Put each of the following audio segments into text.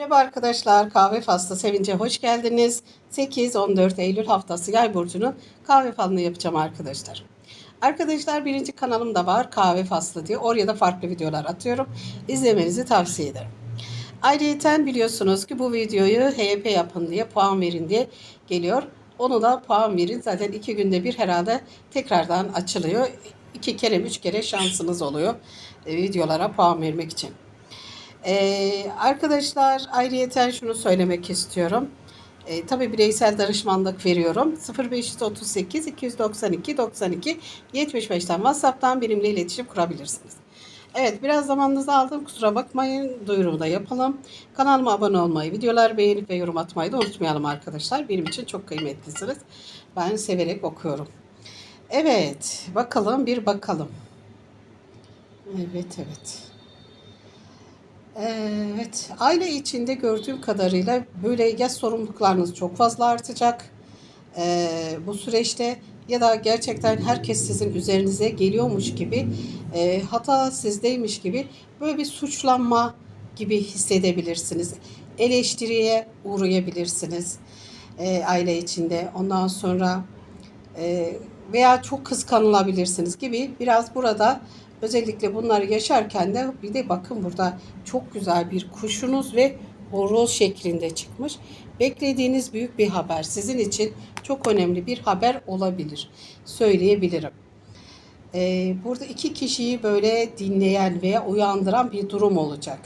Merhaba arkadaşlar, kahve faslı sevince hoş geldiniz. 8-14 Eylül haftası yay burcunun kahve falını yapacağım arkadaşlar. Arkadaşlar birinci kanalım da var kahve faslı diye. Oraya da farklı videolar atıyorum. İzlemenizi tavsiye ederim. Ayrıca biliyorsunuz ki bu videoyu HP yapın diye puan verin diye geliyor. Onu da puan verin. Zaten iki günde bir herhalde tekrardan açılıyor. İki kere, üç kere şansınız oluyor e, videolara puan vermek için. Ee, arkadaşlar ayrıyeten şunu söylemek istiyorum. Ee, tabii bireysel danışmanlık veriyorum. 0538 292 92 75'ten WhatsApp'tan benimle iletişim kurabilirsiniz. Evet biraz zamanınızı aldım kusura bakmayın duyurumu da yapalım. Kanalıma abone olmayı, videolar beğenip ve yorum atmayı da unutmayalım arkadaşlar. Benim için çok kıymetlisiniz. Ben severek okuyorum. Evet bakalım bir bakalım. Evet evet. Evet, aile içinde gördüğüm kadarıyla böyle ya sorumluluklarınız çok fazla artacak eee, bu süreçte ya da gerçekten herkes sizin üzerinize geliyormuş gibi eee, hata sizdeymiş gibi böyle bir suçlanma gibi hissedebilirsiniz. Eleştiriye uğrayabilirsiniz eee, aile içinde. Ondan sonra eee, veya çok kıskanılabilirsiniz gibi biraz burada özellikle bunları yaşarken de bir de bakın burada çok güzel bir kuşunuz ve horoz şeklinde çıkmış. Beklediğiniz büyük bir haber sizin için çok önemli bir haber olabilir. Söyleyebilirim. Ee, burada iki kişiyi böyle dinleyen veya uyandıran bir durum olacak.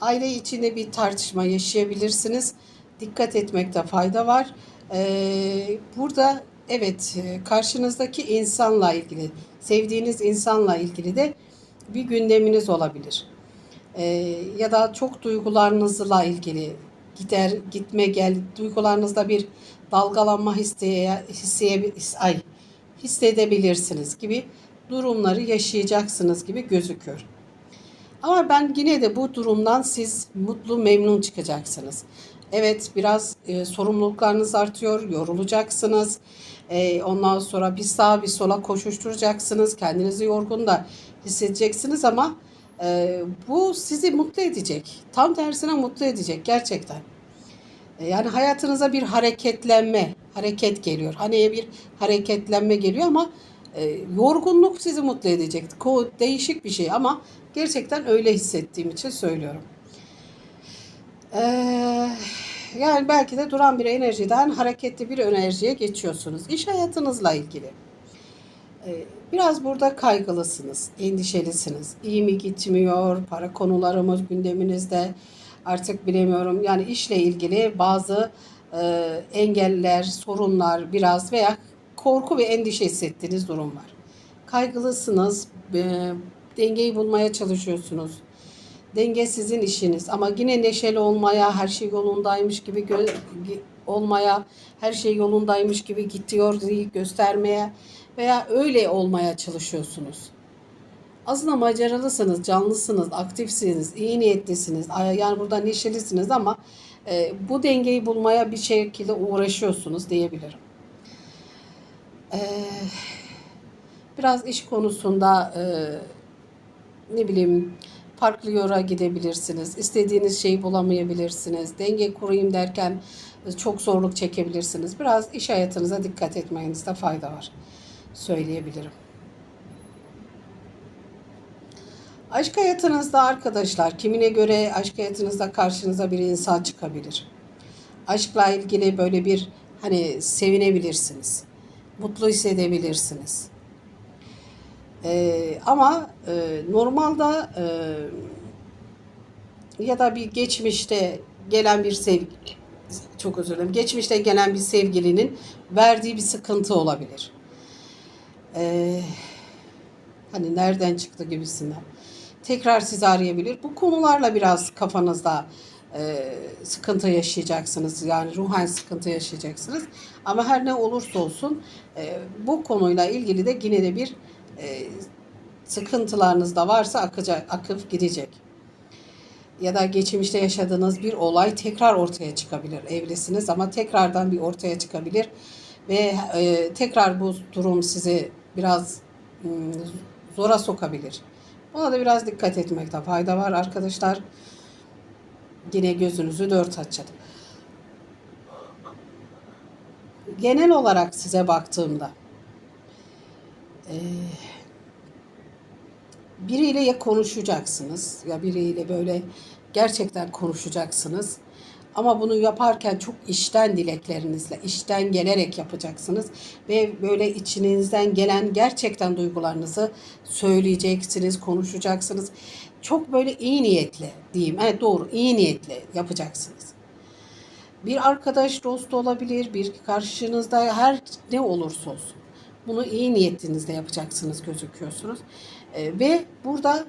Aile içinde bir tartışma yaşayabilirsiniz. Dikkat etmekte fayda var. Ee, burada evet e, karşınızdaki insanla ilgili, sevdiğiniz insanla ilgili de bir gündeminiz olabilir. Ee, ya da çok duygularınızla ilgili gider gitme gel duygularınızda bir dalgalanma hisseye, hisseye, his- ay, hissedebilirsiniz gibi durumları yaşayacaksınız gibi gözüküyor. Ama ben yine de bu durumdan siz mutlu, memnun çıkacaksınız. Evet biraz e, sorumluluklarınız artıyor, yorulacaksınız. E, ondan sonra bir sağa bir sola koşuşturacaksınız. Kendinizi yorgun da hissedeceksiniz ama e, bu sizi mutlu edecek. Tam tersine mutlu edecek gerçekten. E, Yani hayatınıza bir hareketlenme, hareket geliyor. Hani bir hareketlenme geliyor ama e, yorgunluk sizi mutlu edecek. Ko değişik bir şey ama gerçekten öyle hissettiğim için söylüyorum. Ee, yani belki de duran bir enerjiden hareketli bir enerjiye geçiyorsunuz. İş hayatınızla ilgili. Ee, biraz burada kaygılısınız, endişelisiniz. İyi mi gitmiyor, para konuları mı gündeminizde artık bilemiyorum. Yani işle ilgili bazı e, engeller, sorunlar biraz veya korku ve endişe hissettiğiniz durum var. Kaygılısınız, e, dengeyi bulmaya çalışıyorsunuz. Denge sizin işiniz ama yine neşeli olmaya, her şey yolundaymış gibi olmaya, her şey yolundaymış gibi gidiyor göstermeye veya öyle olmaya çalışıyorsunuz. Aslında maceralısınız, canlısınız, aktifsiniz, iyi niyetlisiniz. Yani burada neşelisiniz ama e, bu dengeyi bulmaya bir şekilde uğraşıyorsunuz diyebilirim. E, biraz iş konusunda e, ne bileyim farklı yola gidebilirsiniz. İstediğiniz şeyi bulamayabilirsiniz. Denge kurayım derken e, çok zorluk çekebilirsiniz. Biraz iş hayatınıza dikkat etmenizde fayda var. Söyleyebilirim. Aşk hayatınızda arkadaşlar kimine göre aşk hayatınızda karşınıza bir insan çıkabilir. Aşkla ilgili böyle bir hani sevinebilirsiniz. Mutlu hissedebilirsiniz. Ee, ama e, normalde e, ya da bir geçmişte gelen bir sevgi çok özür dilerim. Geçmişte gelen bir sevgilinin verdiği bir sıkıntı olabilir. Ee, hani nereden çıktı gibisinden. Tekrar sizi arayabilir. Bu konularla biraz kafanızda e, sıkıntı yaşayacaksınız. Yani ruhen sıkıntı yaşayacaksınız. Ama her ne olursa olsun e, bu konuyla ilgili de yine de bir e, sıkıntılarınız da varsa akacak, akıp gidecek. Ya da geçmişte yaşadığınız bir olay tekrar ortaya çıkabilir. Evlisiniz ama tekrardan bir ortaya çıkabilir. Ve e, tekrar bu durum sizi biraz mm, zora sokabilir. Buna da biraz dikkat etmekte fayda var arkadaşlar. Yine gözünüzü dört açın. Genel olarak size baktığımda eee, biriyle ya konuşacaksınız ya biriyle böyle gerçekten konuşacaksınız. Ama bunu yaparken çok işten dileklerinizle, işten gelerek yapacaksınız ve böyle içinizden gelen gerçekten duygularınızı söyleyeceksiniz, konuşacaksınız. Çok böyle iyi niyetli diyeyim. Evet doğru, iyi niyetli yapacaksınız. Bir arkadaş, dost olabilir, bir karşınızda her ne olursa olsun. Bunu iyi niyetinizle yapacaksınız gözüküyorsunuz. Ee, ve burada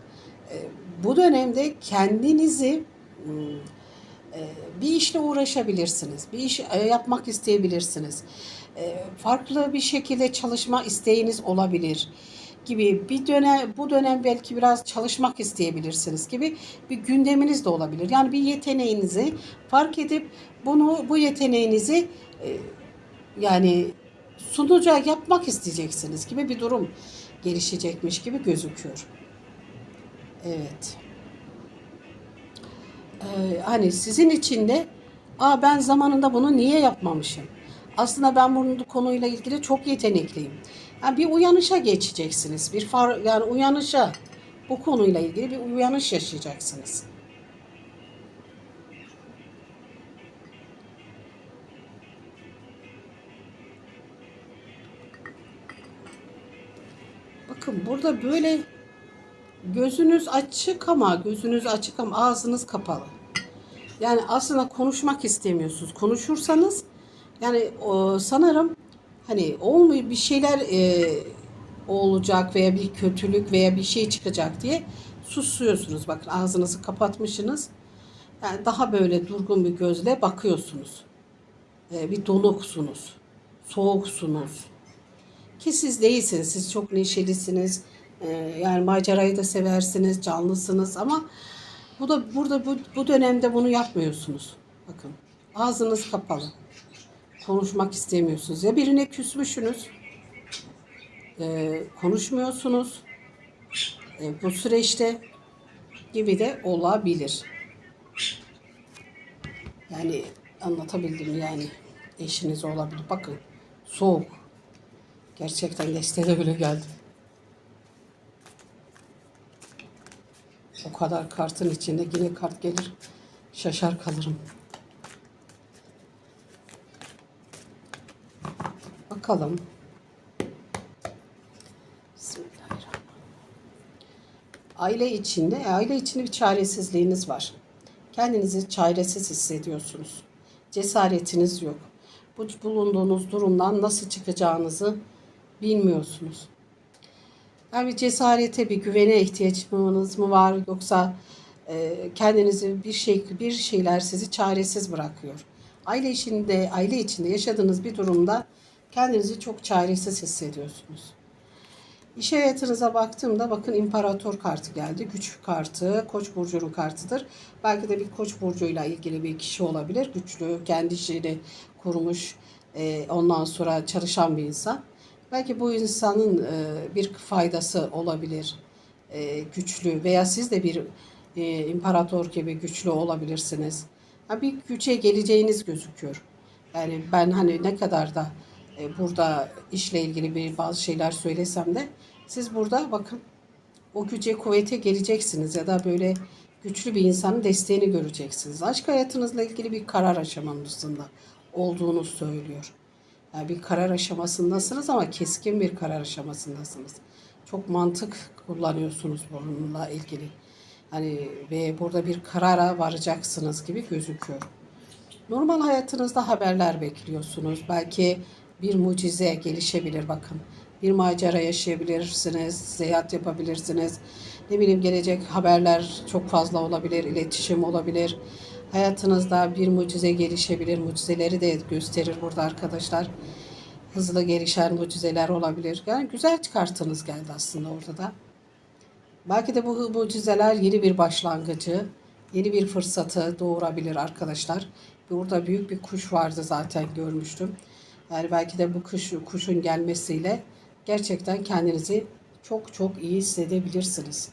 e, bu dönemde kendinizi hmm, e, bir işle uğraşabilirsiniz. Bir iş e, yapmak isteyebilirsiniz. E, Farklı bir şekilde çalışma isteğiniz olabilir gibi bir dönem bu dönem belki biraz çalışmak isteyebilirsiniz gibi bir gündeminiz de olabilir. Yani bir yeteneğinizi fark edip bunu bu yeteneğinizi e, yani sunuca yapmak isteyeceksiniz gibi bir durum gelişecekmiş gibi gözüküyor. Evet. Ee, hani sizin için de Aa, ben zamanında bunu niye yapmamışım? Aslında ben bunun konuyla ilgili çok yetenekliyim. Yani bir uyanışa geçeceksiniz. Bir far, yani uyanışa bu konuyla ilgili bir uyanış yaşayacaksınız. Bakın burada böyle gözünüz açık ama gözünüz açık ama ağzınız kapalı. Yani aslında konuşmak istemiyorsunuz. Konuşursanız yani sanırım hani olmuyor bir şeyler e, olacak veya bir kötülük veya bir şey çıkacak diye susuyorsunuz. Bakın ağzınızı kapatmışsınız. Yani daha böyle durgun bir gözle bakıyorsunuz. E, bir donuksunuz. Soğuksunuz. Ki siz değilsiniz. Siz çok neşelisiniz. Ee, yani macerayı da seversiniz, canlısınız ama bu da burada bu, bu dönemde bunu yapmıyorsunuz. Bakın ağzınız kapalı. Konuşmak istemiyorsunuz. Ya birine küsmüşsünüz. e, konuşmuyorsunuz. E, bu süreçte gibi de olabilir. Yani anlatabildim yani eşiniz olabilir. Bakın soğuk. Gerçekten desteğe bile geldi. O kadar kartın içinde yine kart gelir. Şaşar kalırım. Bakalım. Aile içinde, aile içinde bir çaresizliğiniz var. Kendinizi çaresiz hissediyorsunuz. Cesaretiniz yok. Bu bulunduğunuz durumdan nasıl çıkacağınızı bilmiyorsunuz. Yani bir cesarete, bir güvene ihtiyacınız mı var yoksa e, kendinizi bir şey bir şeyler sizi çaresiz bırakıyor. Aile içinde, aile içinde yaşadığınız bir durumda kendinizi çok çaresiz hissediyorsunuz. İş hayatınıza baktığımda bakın imparator kartı geldi. Güç kartı, koç burcunun kartıdır. Belki de bir koç burcuyla ilgili bir kişi olabilir. Güçlü, kendi işini kurmuş, e, ondan sonra çalışan bir insan. Belki bu insanın e, bir faydası olabilir. E, güçlü veya siz de bir e, imparator gibi güçlü olabilirsiniz. Bir güce geleceğiniz gözüküyor. Yani ben hani ne kadar da burada işle ilgili bir bazı şeyler söylesem de siz burada bakın o güce kuvvete geleceksiniz ya da böyle güçlü bir insanın desteğini göreceksiniz. Aşk hayatınızla ilgili bir karar aşamasında olduğunu söylüyor. Yani bir karar aşamasındasınız ama keskin bir karar aşamasındasınız. Çok mantık kullanıyorsunuz bununla ilgili. Hani ve burada bir karara varacaksınız gibi gözüküyor. Normal hayatınızda haberler bekliyorsunuz. Belki bir mucize gelişebilir bakın. Bir macera yaşayabilirsiniz, seyahat yapabilirsiniz. Ne bileyim gelecek haberler çok fazla olabilir, iletişim olabilir. Hayatınızda bir mucize gelişebilir. Mucizeleri de gösterir burada arkadaşlar. Hızlı gelişen mucizeler olabilir. Yani güzel çıkartınız geldi aslında orada da. Belki de bu mucizeler yeni bir başlangıcı, yeni bir fırsatı doğurabilir arkadaşlar. Burada büyük bir kuş vardı zaten görmüştüm. Yani belki de bu kuş, kuşun gelmesiyle gerçekten kendinizi çok çok iyi hissedebilirsiniz.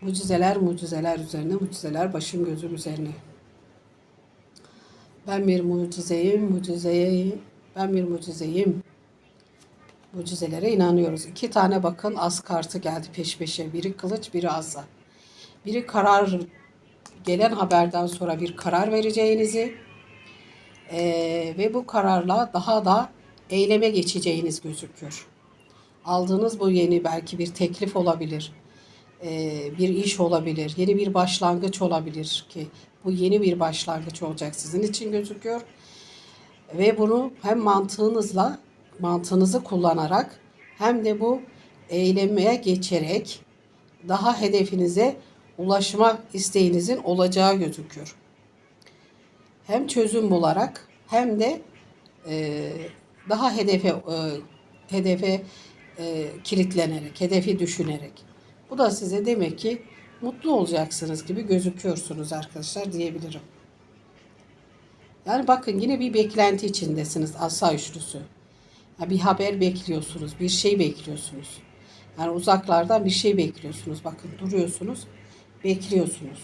Mucizeler mucizeler üzerine, mucizeler başım gözüm üzerine. Ben bir mucizeyim, mucizeyim. Ben bir mucizeyim. Mucizelere inanıyoruz. İki tane bakın az kartı geldi peş peşe. Biri kılıç, biri asa. Biri karar, gelen haberden sonra bir karar vereceğinizi eee, ve bu kararla daha da eyleme geçeceğiniz gözüküyor. Aldığınız bu yeni belki bir teklif olabilir, eee, bir iş olabilir, yeni bir başlangıç olabilir ki bu yeni bir başlangıç olacak sizin için gözüküyor. Ve bunu hem mantığınızla, mantığınızı kullanarak hem de bu eylemeye geçerek daha hedefinize ulaşma isteğinizin olacağı gözüküyor. Hem çözüm bularak hem de e, daha hedefe e, hedefe e, kilitlenerek, hedefi düşünerek. Bu da size demek ki mutlu olacaksınız gibi gözüküyorsunuz arkadaşlar diyebilirim. Yani bakın yine bir beklenti içindesiniz asa üçlüsü. Ya bir haber bekliyorsunuz, bir şey bekliyorsunuz. Yani uzaklardan bir şey bekliyorsunuz. Bakın duruyorsunuz, bekliyorsunuz.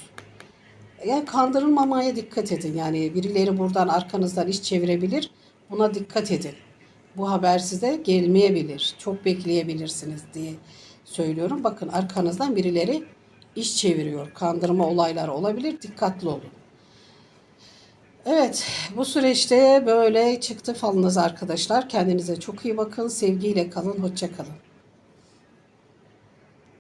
Yani kandırılmamaya dikkat edin. Yani birileri buradan arkanızdan iş çevirebilir. Buna dikkat edin. Bu haber size gelmeyebilir. Çok bekleyebilirsiniz diye söylüyorum. Bakın arkanızdan birileri iş çeviriyor. Kandırma olayları olabilir. Dikkatli olun. Evet, bu süreçte böyle çıktı falınız arkadaşlar. Kendinize çok iyi bakın. Sevgiyle kalın, hoşça kalın.